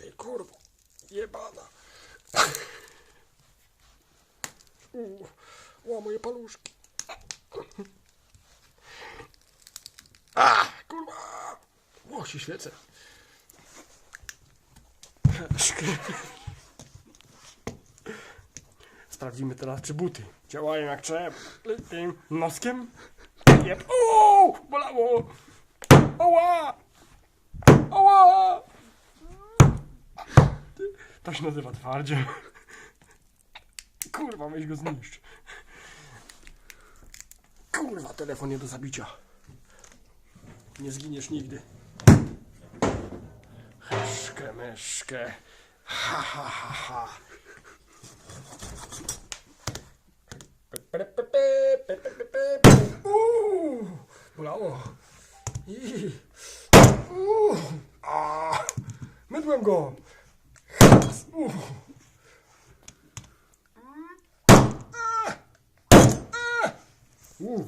Ty kurwo, jebana. U, ła, moje paluszki. A, kurwa. O, się świecę. Sprawdzimy teraz, czy buty działają jak trzeba. Tym noskiem. Jeb. O, bolało. To się nazywa twardzie. Kurwa, weź go zniszcz. Kurwa, telefon nie do zabicia. Nie zginiesz nigdy. Heszkę, myszkę. Ha, ha, ha, ha. Uuu, Bolało. Mydłem go. Uuu. Uuu.